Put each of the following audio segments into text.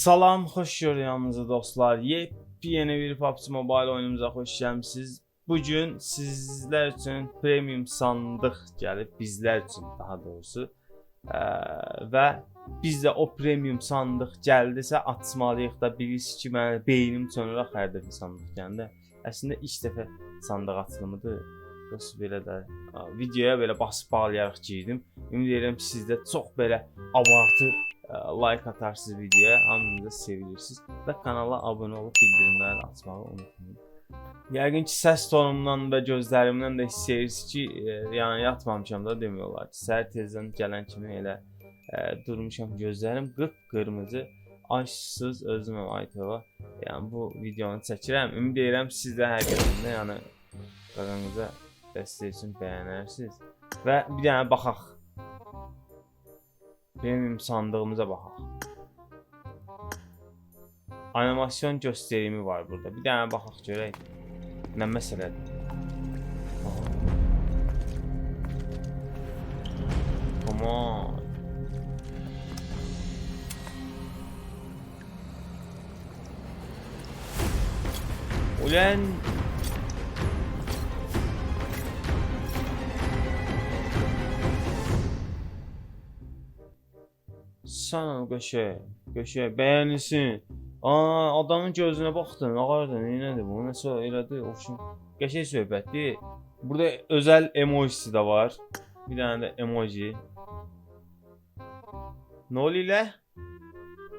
Salam, xoş gördüyünüzü dostlar. Yepyeni bir PUBG Mobile oyunumuza xoş gəlmisiniz. Bugün sizlər üçün premium sandıq gəlib, bizlər üçün daha doğrusu. Ə, və biz də o premium sandıq gəldisə açmalıyıq da bilirsiniz ki, mən beynim çönürək hər dəfə sandıq gəndə. Əslində ilk dəfə sandıq açılımıdır. Bəs belə də videoya belə basıb bağlayaraq girdim. Ümid edirəm ki, siz də çox belə abartı like atarsınız videoya, hamınızı da sevilirsiniz və kanala abunə olub bildirimləri açmağı unutmayın. Yəqin ki, səs tonumdan və gözlərimdən də hiss edirsiniz ki, e, yəni yatmamışam da demək olar ki, səhər tezdən gələn kimi elə e, durmuşam, gözlərim qıpqırmızı, aşsız özüməm Aytova. Yəni bu videonu çəkirəm. Ümid edirəm siz də həqiqətən də yəni qazanınıza dəstək üçün bəyənərsiniz. Və bir dənə baxaq. Premium sandığımıza baxaq. Animasyon gösterimi var burada. Bir dənə baxaq görək. Nə məsələdir? Come on. Ulan Sən qəşə, qəşə bəyənilsin. Aa, adamın gözünə baxdın, ağardın, nədir bu? Nəsə elədi, oxşun. Qəşəng söhbətdir. Burada özəl emojisi də var. Bir dənə də emoji. Nə oluyor?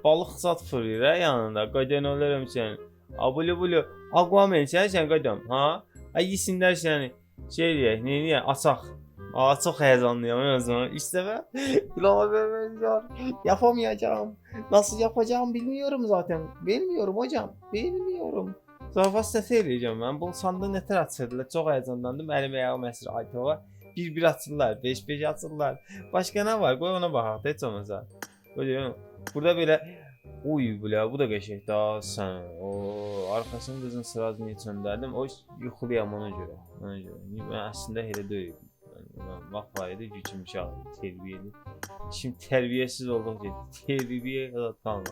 Balıq zat fırlayır yanında. Qadan ölürüm səni. Abulu bulu. Aquaman sən sən ha? Ay yesinlər səni. Şey deyək, nə deyək, açaq. Aa çok heyecanlıyım o zaman. İşte ben ilave benziyor. Yapamayacağım. Nasıl yapacağım bilmiyorum zaten. Bilmiyorum hocam. Bilmiyorum. Zarfa səsi eləyəcəm mən. Bu sandığı nətər açırdılar? Çox həyecanlandım. Əlim ayağım əsir Aytova. Bir-bir açırlar, 5-5 açırlar. Başqa nə var? Qoy ona baxaq da heç olmasa. Böyle burada belə Uy belə bu da qəşəng da sən. O arxasını qızın sırası niyə çöndərdim? O yuxuluyam ona görə. Ona görə. Mən əslində elə deyil. Mahvaydı gücüm uşağı terbiyeli. Şimdi terbiyesiz olduq dedi. Terbiyə yaratmalı.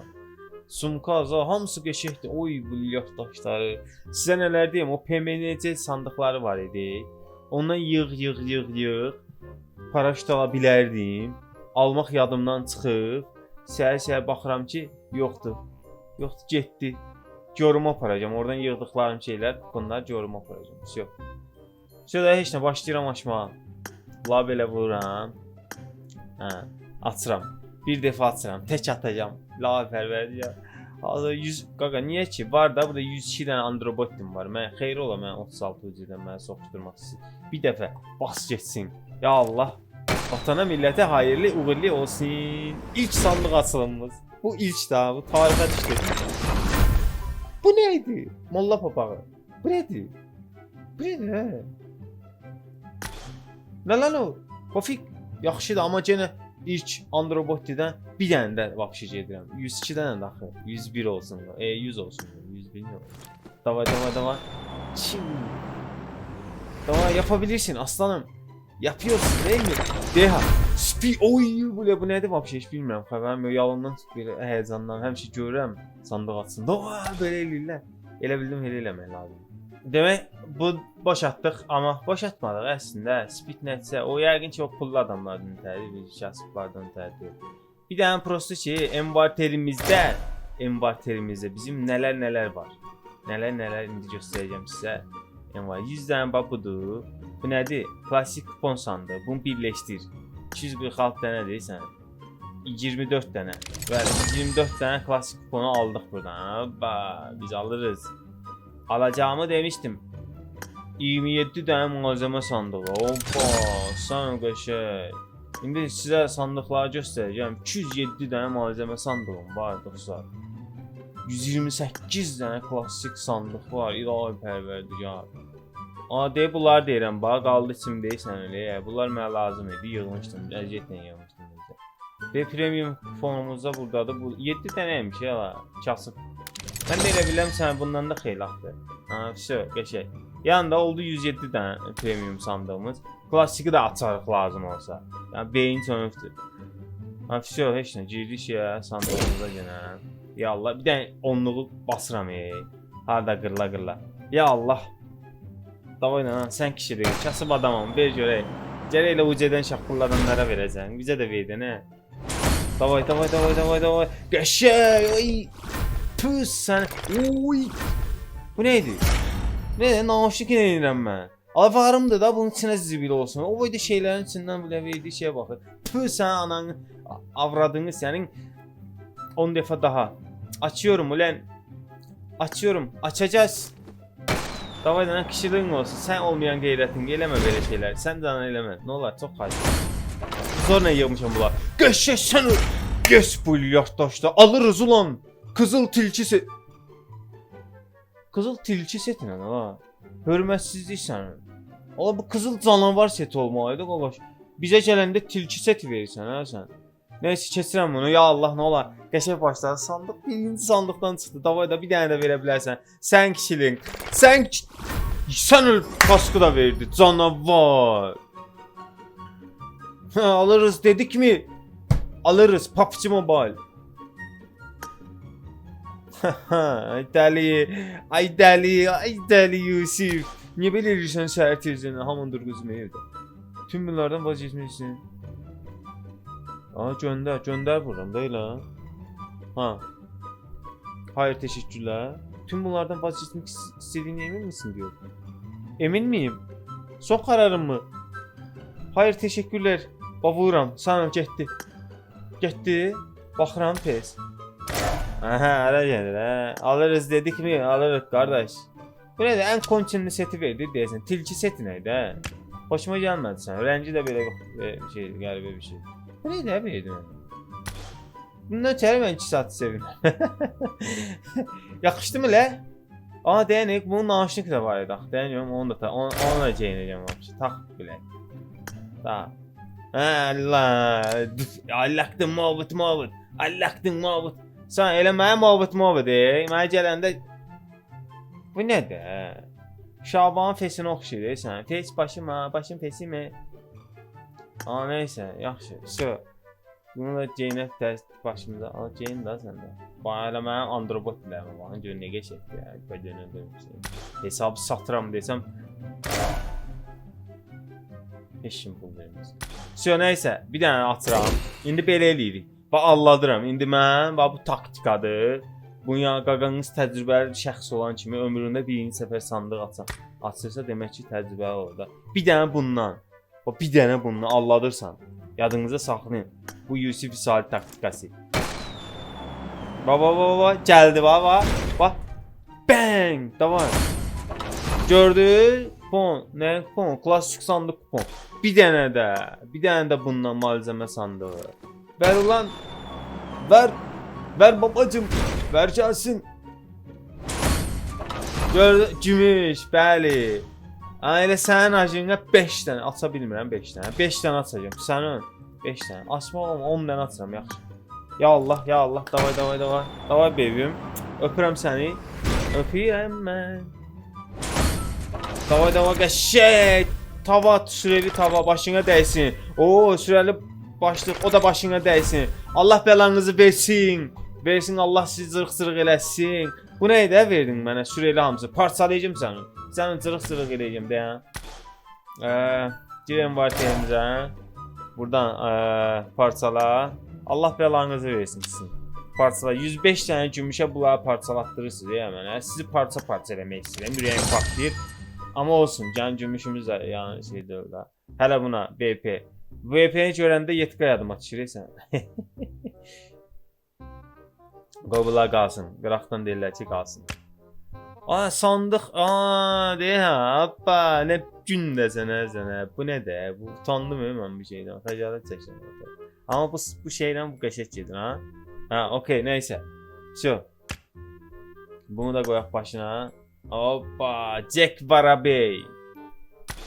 Sumkaza hamısı qəşəngdir. Oy bilyot daşları. Sizə nələr deyim? O PMNC sandıqları var idi. Ondan yığ yığ yığ yığ paraşüt ala bilərdim. Almaq yadımdan çıxıb səhər-səhər baxıram ki, yoxdur. Yoxdur, getdi. Görümə aparacam. Oradan yığdıqlarım şeylər, bunlar görümə aparacam. Vəsə. Sonra heç nə başlayıram açmağa. La belə vururam. Hə, açıram. Bir dəfə açıram, tək atacağam. La pərverdiya. Hazır 100 qaqa niyə ki? Var da burada 102 dənə androbotim var. Mən xeyir ola mən 36 ucudan mənə soxuşdurmaq istəyir. Bir dəfə bas getsin. Ya Allah. Vatana millətə hayırlı uğurlu olsun. İlk sandıq açılımımız. Bu ilk da, bu tarixə düşdü. Bu neydi? Molla papağı. Bu nedir? Bu nedir? Nə lan o? Kofik yaxşıdır amma yenə ilk Androbotidən bir dənə də vəbşi gedirəm. 102 dənə də axı. 101 olsun. E 100 olsun. 101 nə olur? Davay davay davay. Çim. Davay yapabilirsin aslanım. Yapıyorsun değil mi? Deha. Spi oy bu bu nədir vəbşi heç bilmirəm. Xəbərim yox. Yalandan belə həyəcandan həmişə görürəm sandıq açsın. Davay belə eləyirlər. Elə bildim elə eləmək lazım. Demək bu boş atdıq, amma boş atmadıq əslində. Speed netsə o yəqin ki o pullu adamlardan tədir, biz kasıblardan tədir. Bir dənə prosto ki, envanterimizdə, envanterimizdə bizim nələr nələr var. Nələr nələr indi göstərəcəm sizə. Envar 100 dənə bax budur. Bu nədir? Klassik kupon sandığı. Bunu birləşdir. 246 dənə deyirsən. 24 dənə. Bəli, 24 dənə klassik kuponu aldıq buradan. Hoppa, biz alırız. Alacağımı demiştim. 27 tane malzeme sandığı. Hoppa, sen qəşəng. İndi sizə sandıqları göstərəcəm. 207 dənə malzemə sandığım var dostlar. 128 dənə klassik sandıq var. İlahi pərverdigar. Aa deyib bunlar deyirəm, bax qaldı içimdə sən elə. Bunlar mənə lazım idi, yığmışdım, əziyyətlə yığmışdım. Və premium fonumuzda burdadır. Bu 7 dənəymiş ya, kasıb. Mən də elə biləm sən bundan da xeyli axdı. Ha, vəsə, qəşəng. Yanında oldu 107 dənə premium sandığımız. Klassiki də açarıq lazım olsa. Yəni beyin sönübdür. Ha, vəsə, heç nə girdik ya sandığımıza yenə. Ya Allah, bir dənə onluğu basıram ey. Harda qırla qırla. Ya Allah. Davay lan, sən kişidir. Kasıb adamam, ver görək. Gərək elə ucedən şaqqıllı adamlara verəcəksən. Bizə də ver də nə? Davay, davay, davay, davay, davay. Qəşəng. Ay. Püs sən. Oy. Bu neydi? Ne naşik edirəm mən. Avarımdır da bunun içinə zibil olsun. O boyda şeylərin içindən belə verdiyi şeyə baxır. Püh sən ananı avradını sənin 10 dəfə daha. Açıyorum ulan. Açıyorum. Açacağız. Davay lan kişiliğin olsun. Sen olmayan gayretin eleme böyle şeyler. Sen de ana eleme. Ne olar çok hacı. Sonra yığmışam bunlar. Geçe sen Geç bu yaştaşda alırız ulan. Kızıl tilki set. Kızıl tilki setine ne la? Hörmətsizlik sənin. Ola bu qızıl canavar seti olmalıdır qolaş. Bizə gələndə tilki seti verirsən hə sən. Nəysə keçirəm bunu. Ya Allah nə olar. Qəşəng başladı. Sandıq birinci sandıqdan çıxdı. Davay da bir dənə də verə bilərsən. Sən kişilin. Sən ki- sən öl kaskı da verdi. Canavar. Alırız dedik mi? Alırız. PUBG Mobile. Ay dəli, ay dəli, ay dəli Yusif. Niyə belə edirsən səhər tezdən hamın durğuzma evdə? Tüm bunlardan vazgeçmişsin. Aa gönder, gönder buradan değil ha. Ha. Hayır teşekkürler. Tüm bunlardan vazgeçmek is- istediğine emin misin diyor. Emin miyim? Son kararım mı? Hayır teşekkürler. Bavuram. Sana getdi. Getdi. Baxıram tez. Aha, ara gelir ha. Alırız dedik mi? Alırız kardeş. Ne de en konçenli seti verdi deyəsən. Tilki seti neydi ha? Hoşuma gelmedi sen. Renci de böyle bir şey, galiba bir şey. Bu neydi abi yedim ben. Bundan ötəri mən 2 saat sevdim. Yaxışdı mı le? Aa deyinik bunun naşnik de var idi. axı. Deyiniyorum onu da ta onu, onu da geyineceğim vapşı. Tak bile. Ta. Ha Allah. Allah'tın muhabbet muhabbet. Allah'tın muhabbet. Sən elə mənə muhabbət muhabbət Mənə gələndə bu nədir? Şabanın fesinə oxşayır sən. Fes başıma, başım fesimi. Aa nəysə, yaxşı. Sö. Bunu da geyinək dərs başımıza. Al geyin də sən də. Bax elə mənim androbot biləmə baxın gör nə qəşəngdir. Bə dönə dönmüsən. Hesabı satıram desəm Eşim pul verməz. Sö nəysə, bir dənə açıram. İndi belə eləyirik. Bax alladıram. İndi mən bax bu taktikadır. Bunya qaqanız təcrübəli şəxs olan kimi ömründə birinci səfər sandıq açan. Açırsa demək ki, təcrübəli olur da. Bir dənə bundan. Bax bir dənə bundan alladırsan. Yadınızda saxlayın. Bu Yusif Salih taktikası. Baba baba baba gəldi baba. Bax. Bang! Davay. Gördü? Kupon. Nə kupon? Klassik sandıq kupon. Bir dənə də. Bir dənə də bundan malzemə sandığı. Ver ulan. Ver. Ver babacım. Ver. Gördü gümüş, bəli. Elə sənin ajinə 5 dənə aça bilmirəm 5 dənə. 5 dənə açacağam. Sənin 5 dənə. Açmaq olma 10 dənə açacağam yaxşı. Ya Allah, ya Allah. Davay, davay, davay. Davay bebim. Öpürəm səni. Öpürəm mən. Davay, davay qəşəng. Tava, süreli tava başına dəysin. Oo, süreli başlıq o da başına dəysin. Allah bəlanızı versin. Versin Allah sizi zırıq-zırıq eləsin. Bu nə idi? Verdin mənə süreli hamısı. Parçalayacağım səni. Səni zırıq-zırıq eləyəcəm də. Eee, girəm var terimizə. Buradan eee parçala. Allah bəlanızı versin sizin. Parçala 105 dənə gümüşə bunları parçalatdırırsınız ya mənə. Sizi parça-parça eləmək istəyirəm. Ürəyim partlayır. Amma olsun, can gümüşümüz də yəni şey deyil. Hələ buna BP. VP-ni görəndə yetqə yadıma düşürsən. Qobula qalsın. Qıraqdan deyirlər ki, qalsın. Aa sandıq. Aa de ha. Hoppa nə gündəsən ə sənə. Bu nədir? Bu utandım mən bu şeydən. Xəcalət çəkirəm. Amma bu bu şeydən bu qəşəng gedir ha. Ha, okey, nəysə. Şu. Bunu da qoyaq başına. Hoppa, Jack Barabey.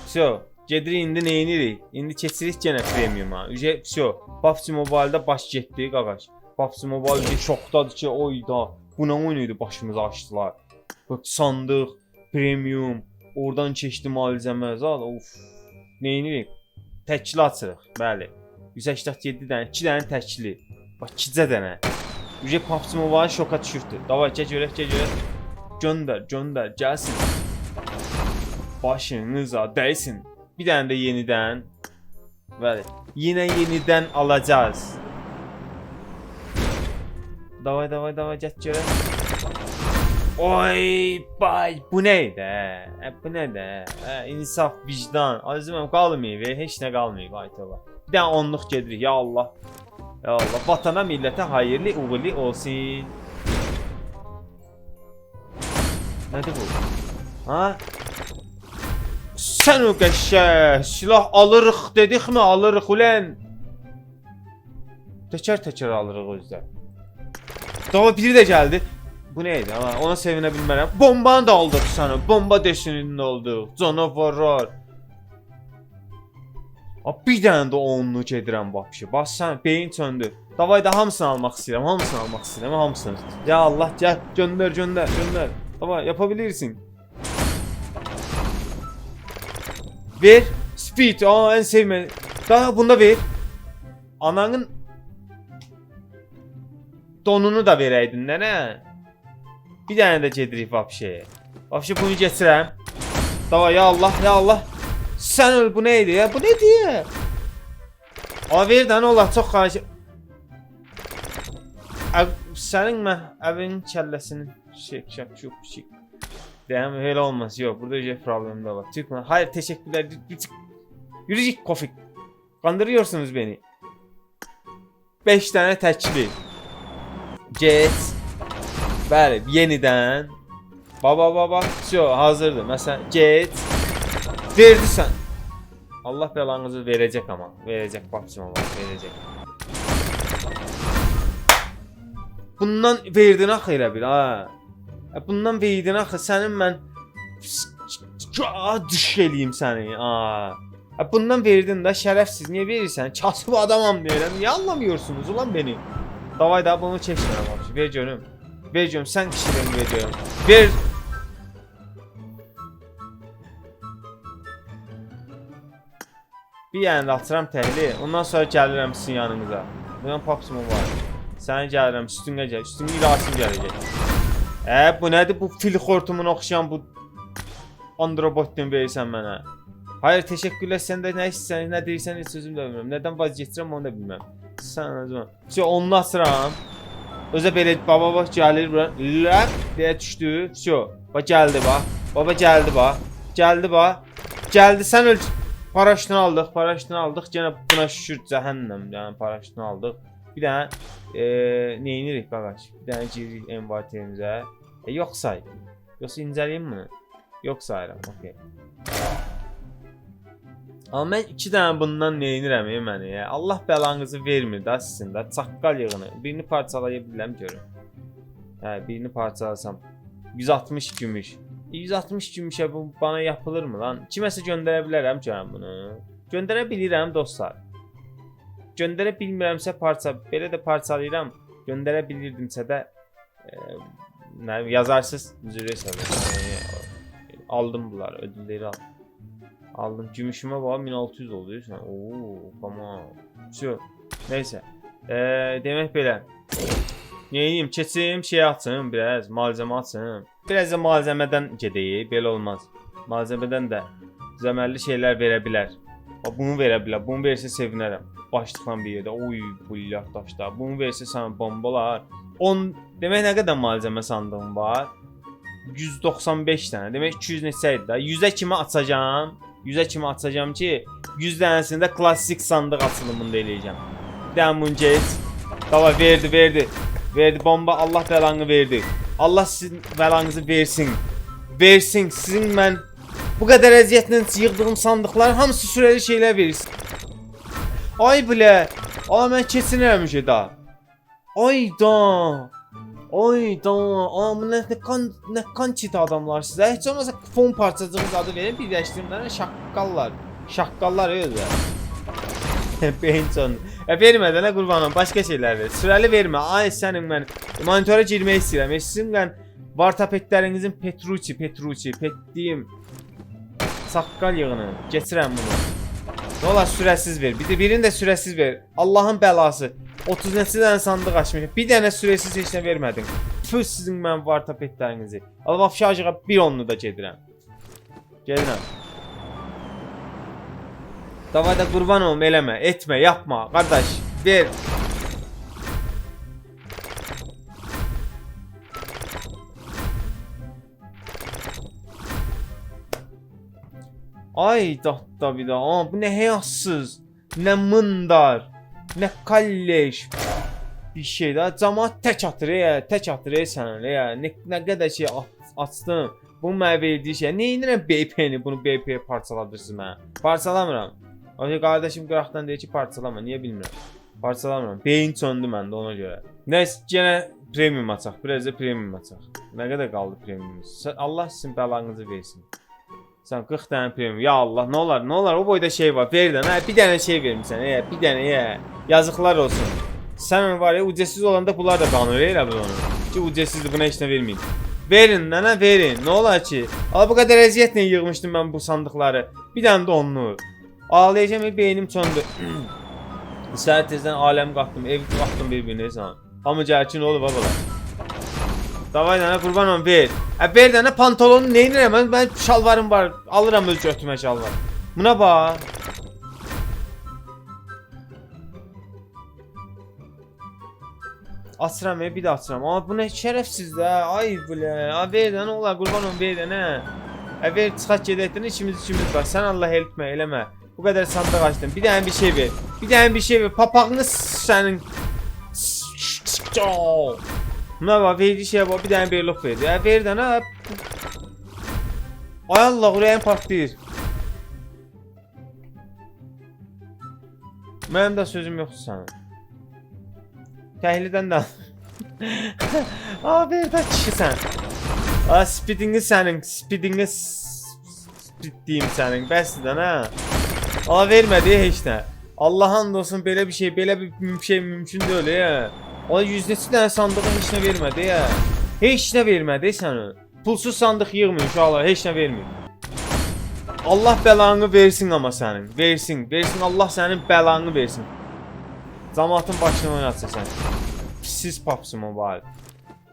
Şu. İndi neynirik? İndi keçirik genə premiuma. Ücə, şu. PUBG Mobile-da baş getdi qaqaş. PUBG Mobile şokdadır ki, oyda. Bu nə oyun idi başımıza sandıq, premium, oradan keçdi malzəmə, zat of. Neyinirik? Təkli açırıq, bəli. 187 dənə, 2 dənə təkli. Bax 2 dənə. Yüce PUBG Mobile şoka düşürdü. Davay gəl görək, gəl görək. Göndər, göndər, gəlsin. Başınıza dəysin. Bir dənə də yenidən. Bəli. Yine yeniden alacağız. Davay davay davay görək. Oy bay bu neydi? E, bu ne de? E, insaf, vicdan. Azizim qalmayıb, heç nə qalmayıb ay toba. Bir dənə onluq gedirik ya Allah. Ya Allah, vatana, millətə hayırlı uğurlu olsun. Nədir bu? Ha? Sən o qəşəng silah alırıq dedikmi alırıq ulan. Təkər-təkər alırıq özdə. Daha biri də gəldi. Bu nə idi? Ha, ona sevinə bilmərəm. Bombanı da aldıq sənə. Bomba deşinində oldu. Canavarlar. Bir dənə də onluq edirəm vəbşi. Bax sən beyin söndü. Davay da hamısını almaq istəyirəm. Hamısını almaq istəyirəm. Hamısını. Ya Allah, gəl, göndər, göndər, göndər. Davay yapabilirsin. Ver. Speed. Aa en sevmediğim. Daha bunda ver. Ananın donunu da vereydin de ne? Bir tane de cedirik vapşe. Vapşe bunu getirəm. Dava ya Allah ya Allah. Sen öl bu neydi ya? Bu neydi ya? Aa ver də nə olar çox xahiş. Sənin mə evin kəlləsinin şek şek şuk şik. Devam öyle olmaz. Yok burada bir şey problem de var. Çıkma. Hayır teşekkürler. Çık. Yürüyecek kofik. Kandırıyorsunuz beni. 5 tane teçli. Jet. Böyle yeniden. Baba baba. Şu hazırdı. Mesela jet. Verdi sen. Allah belanızı verecek ama. Verecek babacım ama. Verecek. Bundan verdin axı elə bil ha. Bundan verdin axı sənin mən düş eləyim səni. E, Bundan verdin də şərəfsiz. Niyə verirsən? Kasıb adamam deyirəm. Niyə anlamıyorsunuz ulan beni? Davay da bunu çəkmirəm abi. Ver görüm. Ver görüm. Sən kişilərini ver görüm. Ver. Bir yəni atıram təhli. Ondan sonra gəlirəm sizin yanınıza. Bundan papsımı var. Səni gəlirəm, üstünə gəl. Üstünə ilaçım gələcək. Ə, bu nədir bu fil xortumuna oxşayan bu Androbotdan verirsən mənə? Hayır, təşəkkürlər. Sən də nə istəyirsən, nə deyirsən, heç sözüm də bilmirəm. Nədən vaz keçirəm onu da bilmirəm. Sən özün. Şey, onu asıram. Özə belə baba bax gəlir bura. Lap deyə düşdü. Şey, bax gəldi bax. Baba gəldi bax. Gəldi bax. Gəldi sən öl. Paraşütünü aldıq, paraşütünü aldıq. Yenə buna şükür cəhənnəm. Yəni paraşütünü aldıq. Bir dənə e, neyinirik qaqaş? Bir dənə giririk envanterimizə. E, yox say. Yoxsa incələyim bunu? Yox sayıram. Okay. Amma mən iki dənə bundan neyinirəm ey məni ya. Allah bəlanızı vermir da sizin də. Çaqqal yığını. Birini parçalaya bilərəm görüm. Hə, birini parçalasam 160 gümüş. 160 gümüşə bu bana yapılırmı lan? Kiməsə göndərə bilərəm canım bunu. Göndərə bilirəm dostlar. Göndərə parça belə də parçalayıram. Göndərə bilirdimsə də e, yazarsız üzr istəyirəm. Aldım bunları, ödülləri aldım. Aldım. Gümüşüme bak 1600 oluyor şu an. Oo, tamam. Şu. Neyse. Ee, demek böyle. Neyim? Keçim şey açım biraz. Malzeme açım. Biraz da malzemeden gedeyik. Belə olmaz. Malzemeden de zəmərli şeyler verebilir. Bax, Bunu verebilir. Bunu verirse sevinərəm. Başlıqlan bir yerdə. Oy, bulyaq daşlar. Bunu verirse sana bombalar. 10 demək nə qədər malzemə sandığım var? 195 tane. Demek 200 neçə idi da? 100'ə kimi açacağam. 100'ə kimi açacağam ki 100 dənəsində klassik sandıq açılımında eləyəcəm. Diamond Gate. Dava verdi, verdi. Verdi bomba Allah belanı verdi. Allah sizin belanızı versin. Versin. Sizin mən bu qədər əziyyətlə yığdığım sandıqlar hamısı sürəli şeylər verirsin. Ay bilə. Aa mən keçinirəmişə da. Ayda. Ayda. Bu nə, nə kan nə kan çiti adamlar sizə. Heç olmasa kupon parçacığınız adı verin birləşdirmədən şaqqallar. Şaqqallar öyle. Beyin sonu. E vermədən nə qurbanım başqa şeylər ver. Sürəli vermə. Ay sənin mən monitora girmək istəyirəm. Sizin mən vartapetlərinizin Petrucci, Petrucci, petdiyim saqqal yığını. Keçirəm bunu. Ne olar sürəsiz ver. Bir də birini də sürəsiz ver. Allahın bəlası. 30 neçə dənə sandıq açmışam. Bir dənə sürəsiz heç nə vermədin. Püs sizin mən var tapetlərinizi. Allah şarjığa bir onlu da gedirəm. Gedirəm. Davay da qurban olum eləmə, etmə, yapma. Qardaş, ver. Ay datta bir daha. Aa, bu ne heyatsız. Ne mındar. Ne kalleş. Bir şey daha. Camaat tek atır ya. Tek atır ya sana ya. Ne, ne kadar şey at, açtım. Bu mənə verdiyi şey. Nə edirəm BP-ni? Bunu BP-yə parçaladırsın mənə. Parçalamıram. O şey qardaşım qıraqdan deyir ki, parçalama. Niyə bilmirəm. Parçalamıram. Beyin söndü məndə ona görə. Nəysə, yenə premium açaq. Biraz da premium açaq. Nə qədər qaldı premiumumuz? Allah sizin bəlanızı versin. Sən 40 dənə premium. Ya Allah, nə olar, nə olar? O boyda şey var. Ver də, hə, bir dənə şey vermisən. Ə, bir dənə, ə. Yazıqlar olsun. Sən var ya, ucəsiz olanda bunlar da elə bil onu. Ki ucəsizdir, buna heç nə verməyin. Verin, nənə verin. Nə olar ki? Ala bu qədər əziyyətlə yığmışdım mən bu sandıqları. Bir dənə də onlu. Ağlayacağım, beynim söndü. Səhər tezdən aləm qatdım, ev qatdım bir-birinə sən. Hamı gəl ki? Davay nənə qurban olum ver. Ə ver dənə pantolonu nə edirəm? Mən, mən şalvarım var. Alıram öz götümə şalvar. Buna bax. Açıram e, bir də açıram. Amma bu nə şərəfsizdir ha. Ay bilə. A olar qurban olum ver də nə. Ə ver çıxaq gedəkdən içimiz içimiz var. Sən Allah helpmə eləmə. Bu qədər sandıq açdın. Bir dənə bir şey ver. Bir dənə bir şey ver. Papağını sənin. Buna bax verdiyi şeyə bax bir dənə berloq verdi. Ə ver də nə. Ay Allah ürəyim partlayır. Mənim də sözüm yoxdur sənin. Təhlidən də. A ver də kişi sən. A speedingi sənin, speedingi speed deyim sənin. Bəsdir də nə? A vermədi heç nə. Allah and olsun belə bir şey, belə bir şey mümkün deyil ya. O yüzdəsi dənə sandığa heç nə vermədi ya. Heç nə vermədi sənə. Pulsuz sandıq yığmayın uşaqlar, heç nə verməyin. Allah bəlanı versin amma sənin. Versin, versin Allah sənin bəlanı versin. Camaatın başını oynatsın sən. Siz Papsi Mobile.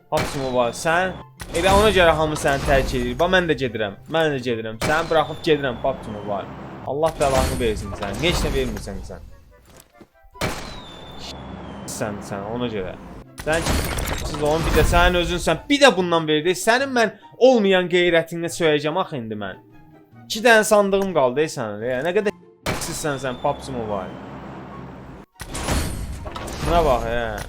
Papsi Mobile sən elə ona görə hamı səni tərk edir. Bax mən də gedirəm. Mən də gedirəm. Səni buraxıb gedirəm Papsi Mobile. Allah bəlanı versin sən. Heç nə vermirsən sən. Sən sən ona görə. Sən siz onun bir də sənin özünsən. Bir də bundan verdi. Sənin mən olmayan qeyrətinə söyəcəm axı indi mən. 2 dənə sandığım qaldı. Ya, nə qədər sizsən sən Papsi Mobile. Buna bax ya.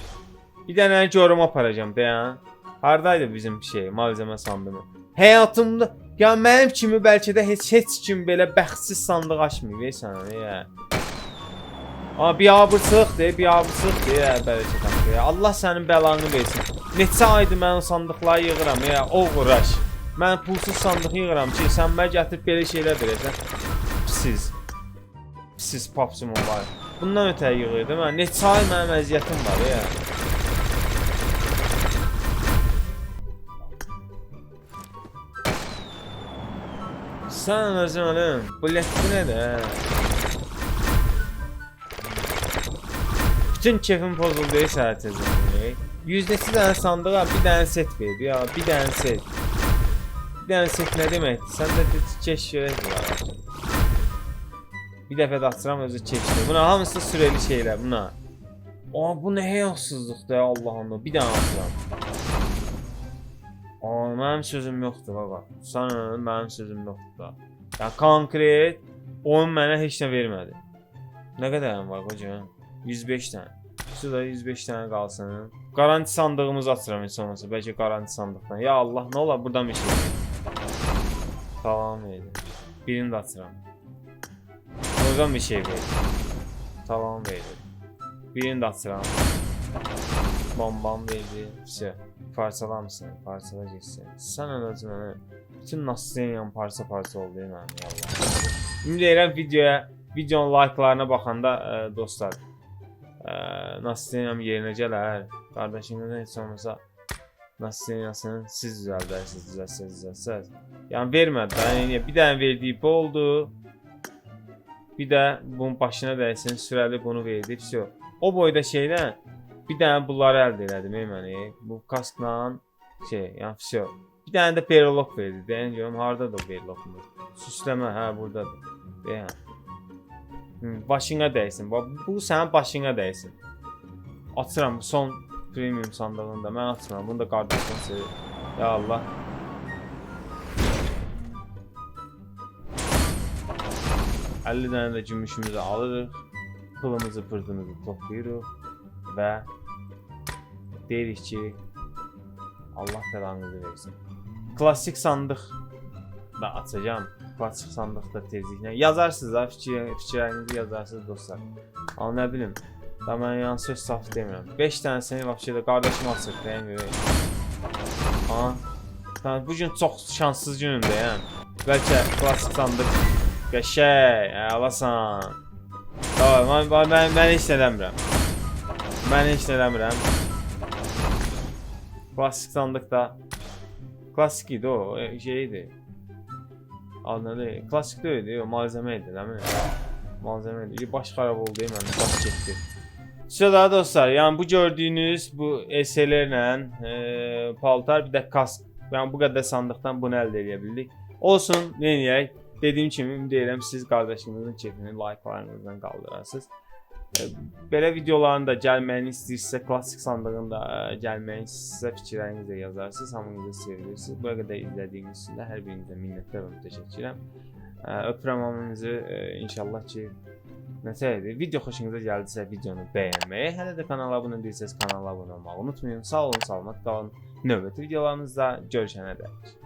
Bir dənə görüm aparacağam dayan. Hardaydı bizim şey, malzemə sandığı? Həyatımda ya mənim kimi bəlkə də heç heç kim belə bəxtsiz sandıq açmayıb ey sənə ya. Amma biabırçılıqdır, biabırçılıqdır ya bəlkə taxdı ya. Allah sənin bəlanı versin. Neçə aydır mən sandıqları yığıram ya, o uğraş. Mən pulsuz sandıq yığıram ki, sən mənə gətirib belə şeylər verəsən. Pisiz. Pisiz Papsi Mobile. Bundan ötəri yığırdım mən. Neçə ay mənim əziyyətim var ya. Sən özün ölüm. Bu ləhdi nədir? Bütün pozuldu ey səhər tezdən. Yüzdəsi dənə sandığa bir dənə set verdi ya, bir dənə set. Bir dənə set deməkdir? Sən də de- görək var. Bir dəfə də açıram özü keçdi. Buna hamısı sürəli şeylər buna. Aa bu nə həyasızlıqdır ya Allahım. Bir dənə açıram. Aa mənim sözüm yoxdur baba. Sən mənim sözüm yoxdur da. Ya konkret oyun mənə heç nə vermədi. Nə qədərim var qoca? 105 tane. Şu da 105 tane kalsın. Garanti sandığımızı açıram hiç olmazsa. Belki garanti sandıktan. Ya Allah ne ola buradan bir şey. Tamam neydi? Birini de açıram. Buradan bir şey verir. Tamam verir. Birini de açıram. Bombam verdi. Şey, parçalamışsın, parçalayacaksın. Sen öləcən mənə bütün nasıyan parça parça oldu mənim vallahi. İndi elə videoya, videonun like-larına baxanda ə, e, dostlar e, Nastyanyan yerinə gələr. Qardaşınızın heç olmasa Nastyanyasını siz düzəldərsiniz, düzəlsəz, düzəlsəz. Yəni vermədi də. Yəni bir dənə verdiyi bu oldu. Bir də bunun başına dəysin, sürəli bunu verdi. Vəsə. o boyda şeydən bir dənə bunları əldə elədim məni. Bu kaskla şey, yəni vəsə. Bir dənə də berlok verdi. Deyən görüm hardadır o berlokumuz? Süsləmə, hə, burdadır. Deyən. Hı, başına dəysin. Bu sənin başına dəysin. Açıram son premium sandığında. Mən açmıram. Bunu da qardaşım sevir. Ya Allah. Əlli dənə də gümüşümüzü alırıq. Pılımızı, pırtımızı toplayırıq və deyirik ki, Allah belanızı versin. Klassik sandıq da açacağam. Klassik sandıqda tezliklə yazarsınız fikir, fikirlərinizi yazarsınız dostlar. Amma nə bilim, da mən yan söz saf demirəm. 5 dənəsini vəbşə də qardaşım açır deyən görək. Ha. Tamam, bu gün çox şanssız günümdür yəni. Bəlkə klassik sandıq qəşəng, alasan. Tamam, mən, mən, mən, mən heç nə demirəm. Mən heç nə demirəm. Klassik sandıqda Klassik idi o, e, şey idi. Anladı. Klassik deyildi, o malzeme idi, değil mi? Malzeme idi. Baş xarab oldu, hemen baş getdi. Şurada dostlar, yani bu gördüğünüz bu eserlerle e, paltar bir de kask. Yani bu kadar sandıktan bunu elde edebildik. Olsun, ne diyeyim? Dediyim kimi ümid siz qardaşınızın çekini like-larınızdan qaldırarsınız. Belə videoların da gəlməyini istəyirsə, klassik sandığın da e, gəlməyini istəyirsə fikirlərinizi də yazarsınız. Hamınızı sevirsiniz. Bu qədər izlədiyiniz üçün də hər birinizə minnətdar və təşəkkürəm. Öpürəm hamınızı. E, İnşallah ki Nəsə idi. Video xoşunuza gəldisə videonu bəyənməyi, hələ də kanala abunə değilsəz kanala abunə olmağı unutmayın. Sağ olun, salamat qalın. Növbəti videolarımızda görüşənə dək.